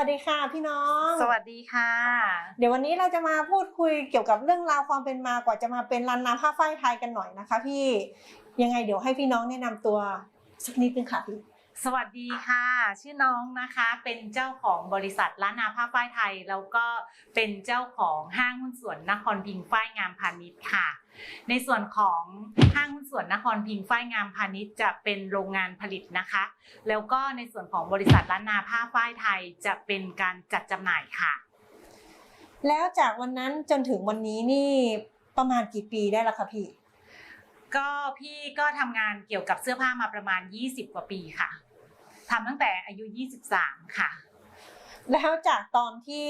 วัสดีค่ะพี่น้อง สวัสดีค่ะ เดี๋ยววันนี้เราจะมาพูดคุยเกี่ยวกับเรื่องราวความเป็นมากว่าจะมาเป็นรันนาผ้าฝ้ายไทยกันหน่อยนะคะ พี่ยังไงเดี๋ยวให้พี่น้องแนะนำตัวสักนิดนึงค่ะพี่ สวัสดีค่ะ ชื่อน้องนะคะเป็นเจ้าของบริษัทล้านนาผ้าฝ้ายไทย แล้วก็เป็นเจ้าของห้างหุ้นส่วนนครพิงค์ฝ้ายงามพาณิชย์ค่ะ ในส่วนของห้างหุ้นส่วนนครพิงค์ฝ้ายงามพาณิชย์จะเป็นโรงงานผลิตนะคะ แล้วก็ในส่วนของบริษัทล้านนาผ้าฝ้ายไทยจะเป็นการจัดจำหน่ายค่ะ แล้วจากวันนั้นจนถึงวันนี้นี่ประมาณกี่ปีได้แล้วคะพี่ ก็พี่ก็ทำงานเกี่ยวกับเสื้อผ้ามาประมาณ 20 กว่าปีค่ะทำตั้งแต่อายุ 23 ค่ะ แล้วจากตอนที่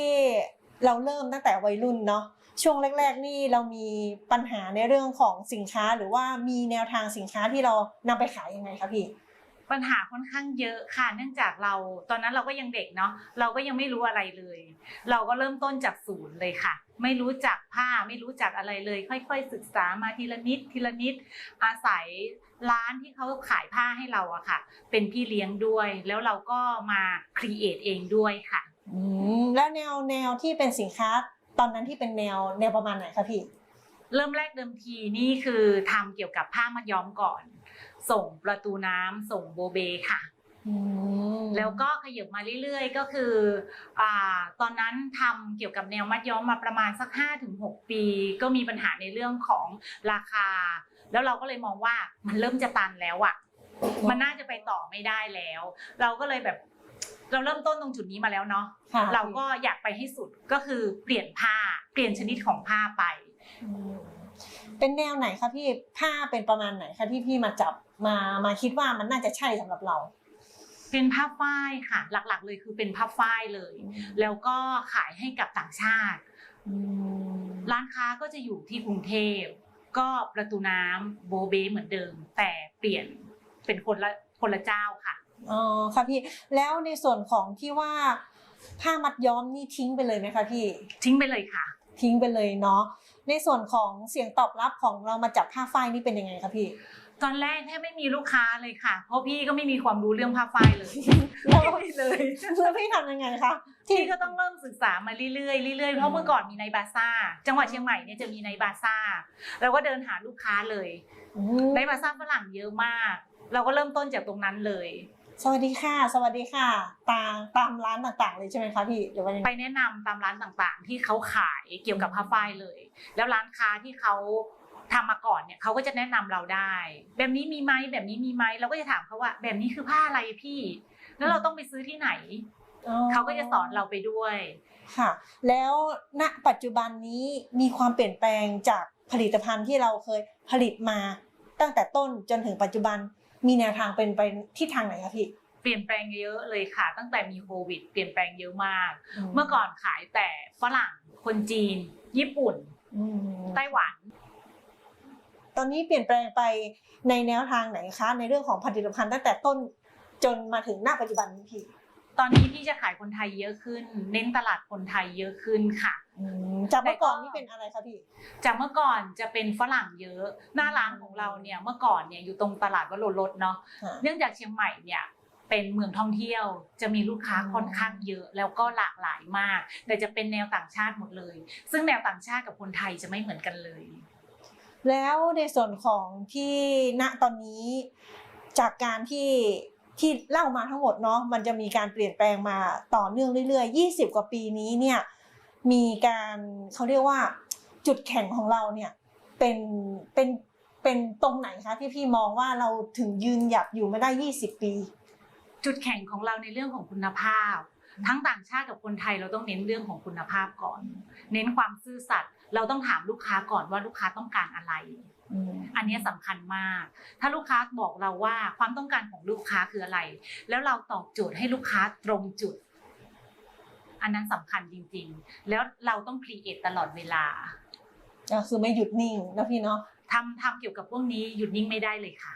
เราเริ่มตั้งแต่วัยรุ่นเนาะช่วงแรก ๆ นี่เรามีปัญหาในเรื่องของสินค้าหรือว่ามีแนวทางสินค้าที่เรานำไปขายยังไงคะพี่ ปัญหาค่อนข้างเยอะค่ะ เนื่องจากเราตอนนั้นเราก็ยังเด็กเนาะเราก็ยังไม่รู้อะไรเลย เราก็เริ่มต้นจากศูนย์เลยค่ะ ไม่รู้จักผ้าไม่รู้จักอะไรเลย ค่อยๆ ศึกษามาทีละนิดทีละนิดอาศัยร้านที่เขาขายผ้าให้เราอะค่ะ เป็นพี่เลี้ยงด้วย แล้วเราก็มาครีเอทเองด้วยค่ะอืมแล้วแนวแนวที่เป็นสินค้าตอนนั้นที่เป็นแนวแนวประมาณไหนคะพี่เริ่มแรกเดิมทีนี่คือทำเกี่ยวกับผ้ามัดย้อมก่อน ส่งประตูน้ำส่งโบเบค่ะอืมแล้วก็ขยับมาเรื่อยๆ ก็คืออ่าตอนนั้นทำเกี่ยวกับแนวมัดย้อมมาประมาณสัก 5-6 ปี ก็มีปัญหาในเรื่องของราคา แล้วเราก็เลยมองว่ามันเริ่มจะตันแล้วอะมันน่าจะไปต่อไม่ได้แล้ว เราก็เลยแบบเราเริ่มต้นตรงจุดนี้มาแล้วเนาะค่ะเราก็อยากไปให้สุดก็คือเปลี่ยนผ้าเปลี่ยนชนิดของผ้าไปอืม เป็นแนวไหนคะพี่ผ้าเป็นประมาณไหนคะที่พี่มาจับมามาคิดว่ามันน่าจะใช่สำหรับเรา เป็นผ้าฝ้ายค่ะ หลักๆ เลยคือเป็นผ้าฝ้ายเลย แล้วก็ขายให้กับต่างชาติอืมร้านค้าก็จะอยู่ที่กรุงเทพก็ประตูน้ำโบเบเหมือนเดิม แต่เปลี่ยนเป็นคนละคนละเจ้าค่ะอ๋อค่ะพี่แล้วในส่วนของที่ว่าผ้ามัดย้อมนี่ทิ้งไปเลยไหมคะพี่ ทิ้งไปเลยค่ะ ทิ้งไปเลยเนาะ ในส่วนของเสียงตอบรับของเรามาจับผ้าฝ้ายนี่เป็นยังไงคะพี่ ตอนแรกแทบไม่มีลูกค้าเลยค่ะ เพราะพี่ก็ไม่มีความรู้เรื่องผ้าฝ้ายเลยแล้วไม่มีเลยแล้วพี่ทำยังไงคะพี่ก็ต้องเริ่มศึกษามาเรื่อยๆเรื่อยๆเพราะเมื่อก่อนมีในบาซ่า จังหวัดเชียงใหม่เนี่ยจะมีในบาซ่าเราก็เดินหาลูกค้าเลยอืมในบาซ่าฝรั่งเยอะมาก เราก็เริ่มต้นจากตรงนั้นเลย สวัสดีค่ะ สวัสดีค่ะ ตามตามร้านต่างๆ เลยใช่ไหมคะพี่หรือว่ายังไง ไปแนะนำตามร้านต่างๆ ที่เขาขายเกี่ยวกับผ้าฝ้ายเลย แล้วร้านค้าที่เขาทำมาก่อนเนี่ยเขาก็จะแนะนำเราได้ แบบนี้มีไหมแบบนี้มีไหมเราก็จะถามเขาว่า แบบนี้คือผ้าอะไรพี่ แล้วเราต้องไปซื้อที่ไหนอ๋อเขาก็จะสอนเราไปด้วย ค่ะ แล้วณปัจจุบันนี้มีความเปลี่ยนแปลงจากผลิตภัณฑ์ที่เราเคยผลิตมาตั้งแต่ต้นจนถึงปัจจุบัน มีแนวทางเป็นไปที่ทางไหนคะพี่ เปลี่ยนแปลงเยอะเลยค่ะ ตั้งแต่มีโควิด เปลี่ยนแปลงเยอะมาก เมื่อก่อนขายแต่ฝรั่ง คนจีน ญี่ปุ่นอืมไต้หวัน ตอนนี้เปลี่ยนแปลงไปในแนวทางไหนคะ ในเรื่องของผลิตภัณฑ์ตั้งแต่ต้นจนมาถึงหน้าปัจจุบันนี้พี่ ตอนนี้พี่จะขายคนไทยเยอะขึ้น เน้นตลาดคนไทยเยอะขึ้นค่ะ อืมจากเมื่อก่อนนี่เป็นอะไรคะพี่ จากเมื่อก่อนจะเป็นฝรั่งเยอะ หน้าร้านของเราเนี่ยเมื่อก่อนเนี่ยอยู่ตรงตลาดวัดโลรถเนาะค่ะเนื่องจากเชียงใหม่เนี่ยเป็นเมืองท่องเที่ยวจะมีลูกค้าอืมค่อนข้างเยอะแล้วก็หลากหลายมาก แต่จะเป็นแนวต่างชาติหมดเลย ซึ่งแนวต่างชาติกับคนไทยจะไม่เหมือนกันเลย แล้วในส่วนของที่ณตอนนี้จากการที่ ที่เล่ามาทั้งหมดเนาะมันจะมีการเปลี่ยนแปลงมาต่อเนื่องเรื่อยๆ 20 กว่าปีนี้เนี่ยมีการเขาเรียกว่าจุดแข็งของเราเนี่ยเป็นเป็นเป็นตรงไหนคะที่พี่มองว่าเราถึงยืนหยัดอยู่มาได้ 20 ปี จุดแข่งของเราในเรื่องของคุณภาพ ทั้งต่างชาติกับคนไทยเราต้องเน้นเรื่องของคุณภาพก่อน เน้นความซื่อสัตย์ เราต้องถามลูกค้าก่อนว่าลูกค้าต้องการอะไร อันเนี้ยสำคัญมาก ถ้าลูกค้าบอกเราว่าความต้องการของลูกค้าคืออะไร แล้วเราตอบโจทย์ให้ลูกค้าตรงจุด อันนั้นสำคัญจริง ๆ แล้วเราต้องครีเอทตลอดเวลาก็คือไม่หยุดนิ่งนะพี่เนาะทำทำเกี่ยวกับพวกนี้หยุดนิ่งไม่ได้เลยค่ะ